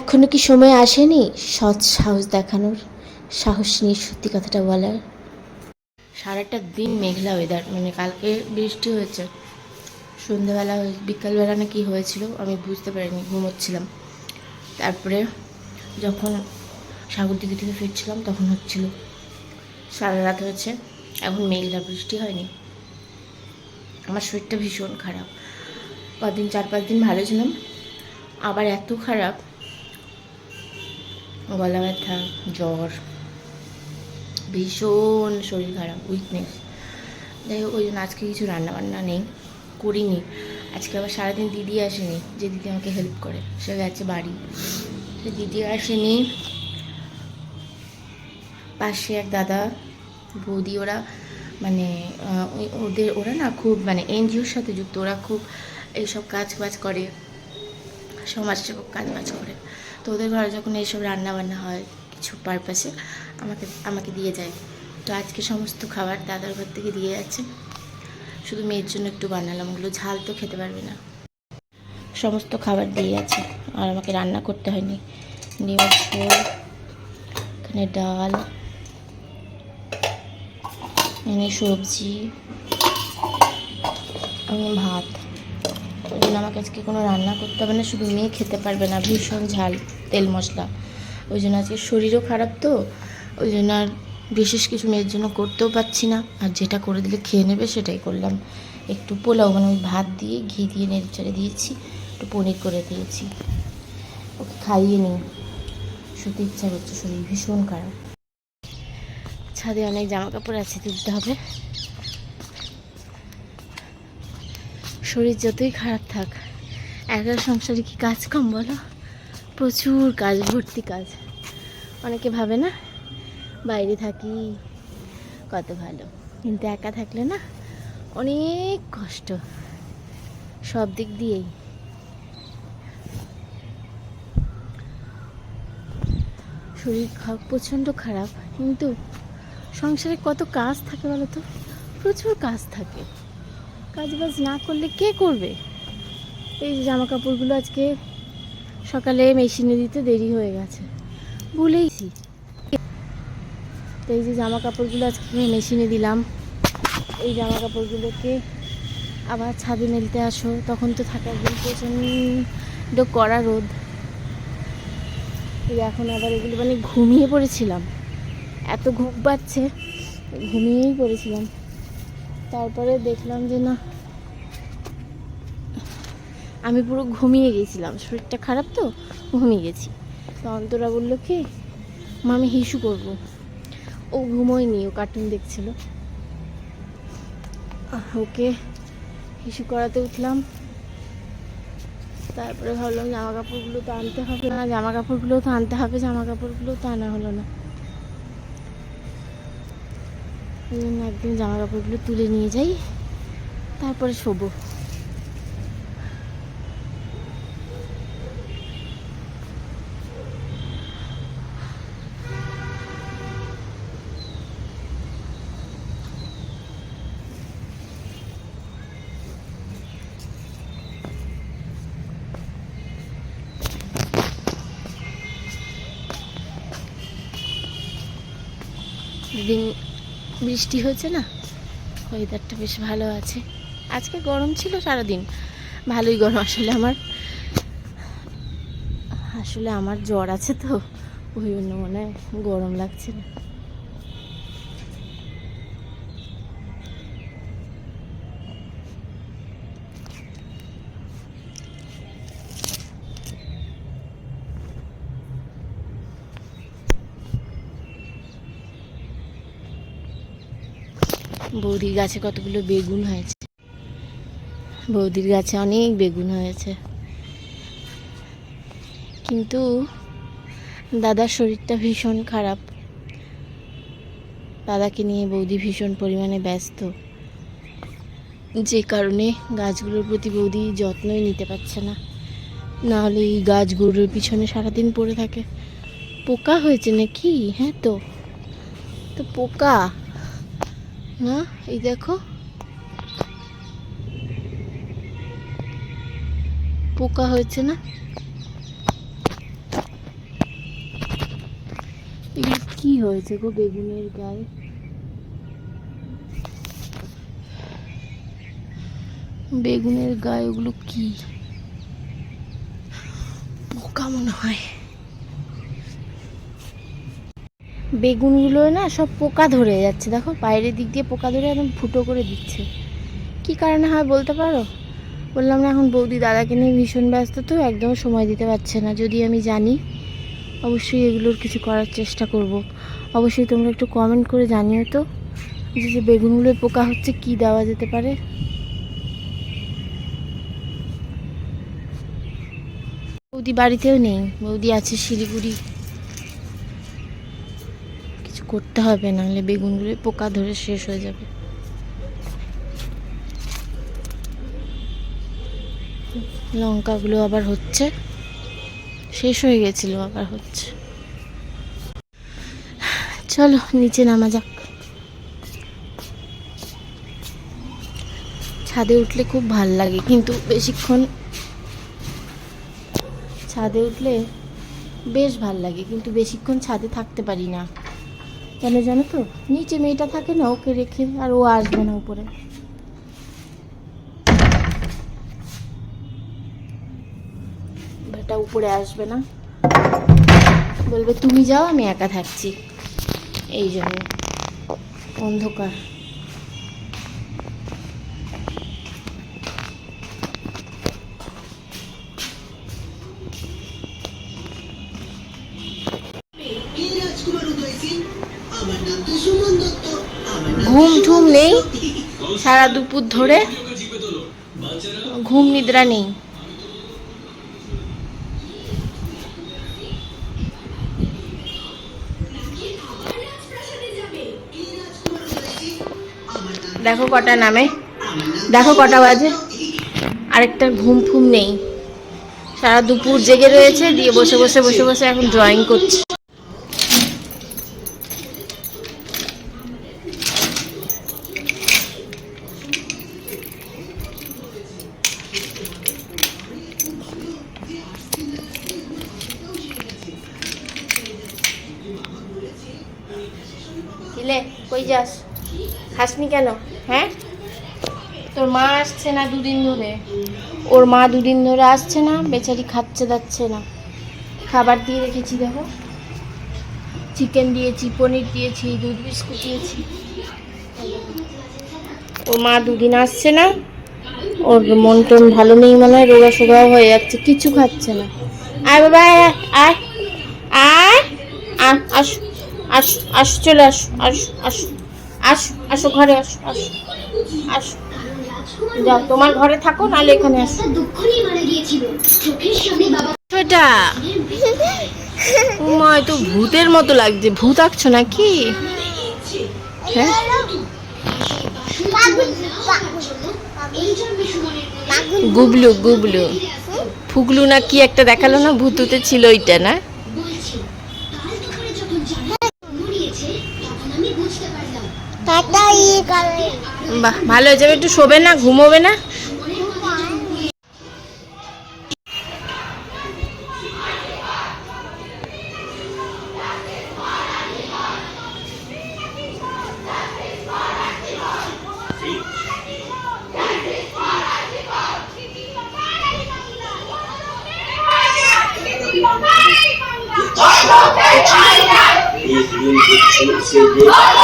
এখনও কি সময় আসেনি? সৎ সাহস দেখানোর সাহস নিয়ে সত্যি কথাটা বলার। সারাটা দিন মেঘলা ওয়েদার মানে কালকে বৃষ্টি হয়েছে। সন্ধ্যাবেলা বিকালবেলা না কি হয়েছিল আমি বুঝতে পারিনি, ঘুমোচ্ছিলাম। তারপরে যখন সাগর দিকে থেকে ফিরছিলাম তখন হচ্ছিল। সারা রাত হয়েছে, এখন মেঘলা বৃষ্টি হয়নি। আমার শরীরটা ভীষণ খারাপ। কদিন চার পাঁচ দিন ভালো ছিলাম। আবার এত খারাপ গলা ব্যথা জ্বর, ভীষণ শরীর খারাপ উইকনেস যাই হোক, ওই জন্য আজকে কিছু রান্না বান্না নেই, করিনি। আজকে আবার সারাদিন দিদি আসেনি, যে দিদি আমাকে হেল্প করে, সে গেছে বাড়ি। সে দিদি আসেনি। পাশে এক দাদা, বৌদি, ওরা মানে ওদের, ওরা না খুব মানে এনজিওর সাথে যুক্ত, ওরা খুব এইসব কাজ বাজ করে, সমাজসেবক কাজ বাজ করে। তো ওদের ঘরে যখন এইসব রান্না বান্না হয় কিছু পারপাসে আমাকে আমাকে দিয়ে যায়। তো আজকে সমস্ত খাবার দাদার ঘর থেকে দিয়ে যাচ্ছে। শুধু মেয়ের জন্য একটু বানালাম, ওগুলো ঝাল তো খেতে পারবে না। সমস্ত খাবার দিয়ে আছে আর আমাকে রান্না করতে হয়নি। ডিমের ঝোল এখানে ডাল, এখানে সবজি আমি ভাত। ওই জন্য আমাকে আজকে কোনো রান্না করতে হবে না, শুধু মেয়ে খেতে পারবে না, ভীষণ ঝাল, তেল মশলা। ওই জন্য আজকে শরীরও খারাপ তো, ওই জন্য আর বিশেষ কিছু মেয়ের জন্য করতেও পারছি না। আর যেটা করে দিলে খেয়ে নেবে সেটাই করলাম। একটু পোলাও মানে ওই ভাত দিয়ে ঘি দিয়ে নেড়ে দিয়েছি, একটু পনির করে দিয়েছি। ওকে খাইয়ে নিই। শুতে ইচ্ছা করছে শরীর ভীষণ খারাপ। ছাদে অনেক জামা কাপড় আছে, তুলতে হবে। শরীর যতই খারাপ থাক, একা সংসারে কি কাজ কম বলো? প্রচুর কাজ, ভর্তি কাজ। অনেকে ভাবে না, বাইরে থাকি, কত ভালো। কিন্তু একা থাকলে না, অনেক কষ্ট। সব দিক দিয়েই। শরীর প্রচণ্ড খারাপ, কিন্তু সংসারে কত কাজ থাকে বলো তো? প্রচুর কাজ থাকে। কাজ বাজ না করলে কে করবে? এই যে জামা কাপড়গুলো আজকে সকালে মেশিনে দিতে দেরি হয়ে গেছে। ভুলেইছি এই যে জামা কাপড়গুলো আজকে মেশিনে দিলাম। এই জামা কাপড়গুলোকে আবার ছাদে মেলতে আসো, তখন তো থাকে একদম প্রচণ্ড কড়া রোদ। এই এখন আবার এগুলো মানে ঘুমিয়ে পড়েছিলাম। এত ঘুম পাচ্ছে, ঘুমিয়েই পড়েছিলাম। তারপরে দেখলাম যে না, আমি পুরো ঘুমিয়ে গেছিলাম। শরীরটা খারাপ তো, ঘুমিয়ে গেছি। তো অন্তরা বলল, কি? মা, আমি হিসু করব। ও ঘুমোয়নি, ও কার্টুন দেখছিল। ওকে হিসু করাতে উঠলাম। তারপরে ভাবলাম জামা কাপড়গুলো তো আনতে হবে না জামা কাপড়গুলো তো আনতে হবে জামা কাপড়গুলো তো আনা হলো না। ওই জন্য একদিন জামা কাপড়গুলো তুলে নিয়ে যাই তারপরে শোবো। দিন বৃষ্টি হয়েছে না? ওয়েদারটা বেশ ভালো আছে। আজকে গরম ছিল সারাদিন। ভালোই গরম আসলে আমার। আসলে আমার জ্বর আছে তো, ওই জন্য মনে হয় গরম লাগছে না। বৌদির গাছে কতগুলো বেগুন হয়েছে। বৌদির গাছে অনেক বেগুন হয়েছে। কিন্তু দাদার শরীরটা ভীষণ খারাপ। দাদাকে নিয়ে বৌদি ভীষণ পরিমাণে ব্যস্ত। যে কারণে গাছগুলোর প্রতি বৌদি যত্নই নিতে পারছে না। নাহলে এই গাছগুলোর পিছনে সারাদিন পড়ে থাকে। পোকা হয়েছে নাকি? হ্যাঁ তো। তো পোকা। না এই দেখো। পোকা হয়েছে না? কি হয়েছে গো বেগুনের গায়ে? বেগুনের গায়ে ওগুলো কি? পোকা মনে হয়। বেগুনগুলো না সব পোকা ধরে যাচ্ছে। দেখো বাইরের দিক দিয়ে পোকা ধরে একদম ফুটো করে দিচ্ছে। কি কারণে হয় বলতে পারো? বললাম না, এখন বৌদি দাদাকে নিয়ে ভীষণ ব্যস্ত তো, একদম সময় দিতে পারছে না। যদি আমি জানি, অবশ্যই এগুলোর কিছু করার চেষ্টা করব। অবশ্যই তোমরা একটু কমেন্ট করে জানিও তো, যে যে বেগুনগুলোয় পোকা হচ্ছে কি দেওয়া যেতে পারে। বৌদি বাড়িতেও নেই, বৌদি আছে শিলিগুড়ি। করতে হবে, নাহলে বেগুনগুলোয় পোকা ধরে শেষ হয়ে যাবে। লঙ্কাগুলো আবার হচ্ছে। শেষ হয়ে গেছিল, আবার হচ্ছে। চলো, নিচে নামা যাক। ছাদে উঠলে খুব ভালো লাগে, কিন্তু বেশিক্ষণ ছাদে উঠলে বেশ ভালো লাগে, কিন্তু বেশিক্ষণ ছাদে থাকতে পারি না। কেন জানো তো, নিচে মেয়েটা থাকে না, ওকে রেখে আর ও আসবে না উপরে। বেটা উপরে আসবে না। বলবে, তুমি যাও, আমি একা থাকছি। এই জন্য। অন্ধকার। সারা দুপুর ধরে ঘুম নিদ্রা নেই। দেখো কটা নামে। দেখো কটা বাজে। আরেকটার ঘুম ফুম নেই। সারা দুপুর জেগে রয়েছে, দিয়ে বসে বসে বসে বসে এখন ড্রয়িং করছে। কই যাস খাসনি কেন হ্যাঁ তোর মা আসছে না দুদিন ধরে ওর মা দুদিন ধরে আসছে না বেচারি খাচ্ছে যাচ্ছে না খাবার দিয়ে রেখেছি দেখো চিকেন দিয়েছি পনির দিয়েছি দুধ বিস্কুট দিয়েছি ওর মা দুদিন আসছে না ওর মন টন ভালো নেই মনে হয় রোগা সোগাও হয়ে যাচ্ছে কিছু খাচ্ছে না আয় বাবা আয় আয় আয় আয় আস আস আস, চলে আস আস আস আস, আসো ঘরে, আস আস আস। যাও, তোমার ঘরে থাকো, নাহলে এখানে আসো। এটা? মা তো ভূতের মতো লাগছে। ভূত আঁকছো নাকি? হ্যাঁ? গুবলু গুবলু। ফুগলু না কি একটা দেখাল না? ভূতুতে ছিল ওইটা, না বলছি কাল দুপুরে যখন জানা মরিয়েছে তখন আমি বুঝতে পারলাম বাহ ভালো হয়ে যাবে একটু শোবে না ঘুমোবে না সুমনের মা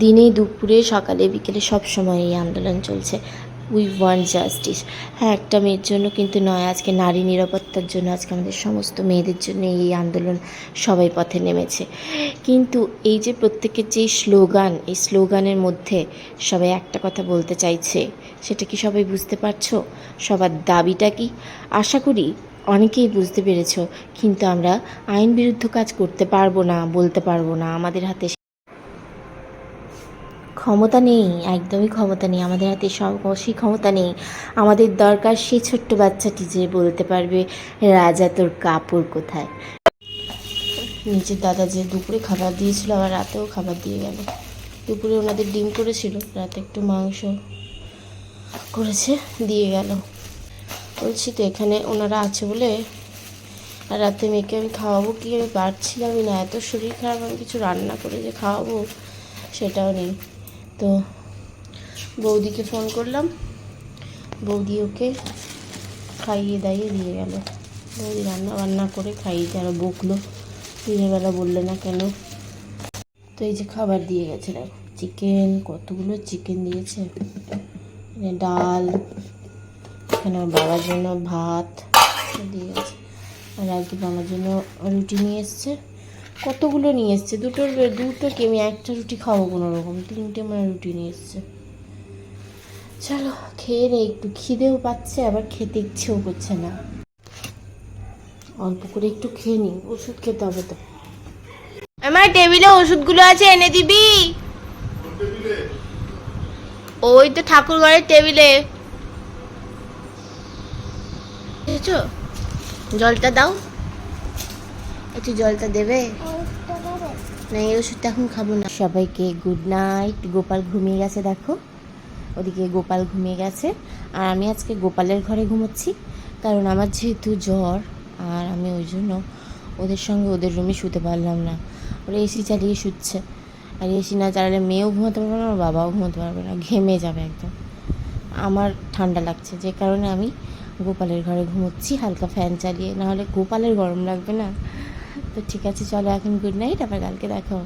দিনে দুপুরে, সকালে, বিকেলে সব সময় এই আন্দোলন চলছে। উই ওয়ান্ট জাস্টিস হ্যাঁ একটা মেয়ের জন্য কিন্তু নয়, আজকে নারী নিরাপত্তার জন্য, আজকে আমাদের সমস্ত মেয়েদের জন্য এই আন্দোলন সবাই পথে নেমেছে। কিন্তু এই যে প্রত্যেকের যে স্লোগান, এই স্লোগানের মধ্যে সবাই একটা কথা বলতে চাইছে, সেটা কি সবাই বুঝতে পারছ? সবার দাবিটা কি? আশা করি অনেকেই বুঝতে পেরেছ, কিন্তু আমরা আইন বিরুদ্ধ কাজ করতে পারব না, বলতে পারব না, আমাদের হাতে ক্ষমতা নেই, একদমই ক্ষমতা নেই। আমাদের হাতে সব সেই ক্ষমতা নেই। আমাদের দরকার সেই ছোট্ট বাচ্চাটি যে বলতে পারবে, রাজা, তোর কাপড় কোথায়? নিজের দাদা যে দুপুরে খাবার দিয়েছিল, আবার রাতেও খাবার দিয়ে গেল। দুপুরে ওনাদের ডিম করেছিল, রাতে একটু মাংস করেছে, দিয়ে গেল। বলছি, তো এখানে ওনারা আছে বলে আর রাতে মেয়েকে আমি খাওয়াবো কি? আমি পারছিলামই না। এত শরীর খারাপ, আমি কিছু রান্না করে যে খাওয়াবো, সেটাও নেই। তো বৌদিকে ফোন করলাম। বৌদি ওকে খাইয়ে দাইয়ে দিয়ে গেল। বৌদি রান্না বান্না করে খাইয়ে আরও বকলো। দিনের বেলা বললে না কেন? তো এই যে খাবার দিয়ে গেছে, দেখো। চিকেন, কতগুলো চিকেন দিয়েছে। ডাল, এখানে বাবার জন্য ভাত দিয়ে গেছে। আর আজকে আমার জন্য রুটি নিয়ে এসছে। কতগুলো নিয়ে এসছে? দুটোর দুটো কি আমি একটা রুটি খাব কোনো রকম তিনটে মানে রুটি নিয়ে এসছে। চলো, খেয়ে নে একটু। খিদেও পাচ্ছে, আবার খেতে ইচ্ছেও করছে না। অল্প করে একটু খেয়ে নি, ওষুধ খেতে হবে তো। আমার টেবিলে ওষুধগুলো আছে, এনে দিবি? ওই তো ঠাকুর ঘরের টেবিলে জলটা দাও। একটু জলটা দেবে? না, এই ওষুধটা এখন খাব না। সবাইকে গুড নাইট গোপাল ঘুমিয়ে গেছে, দেখো। ওদিকে গোপাল ঘুমিয়ে গেছে। আর আমি আজকে গোপালের ঘরে ঘুমোচ্ছি, কারণ আমার যেহেতু জ্বর, আর আমি ওই জন্য ওদের সঙ্গে ওদের রুমে শুতে পারলাম না। ওরা এসি চালিয়ে শুচ্ছে। আর এসি না চালালে মেয়েও ঘুমাতে পারবে না, আমার বাবাও ঘুমাতে পারবে না। ঘেমে যাবে একদম। আমার ঠান্ডা লাগছে, যে কারণে আমি গোপালের ঘরে ঘুমোচ্ছি, হালকা ফ্যান চালিয়ে। নাহলে গোপালের গরম লাগবে না। তো ঠিক আছে চলো এখন গুড নাইট আবার কালকে দেখো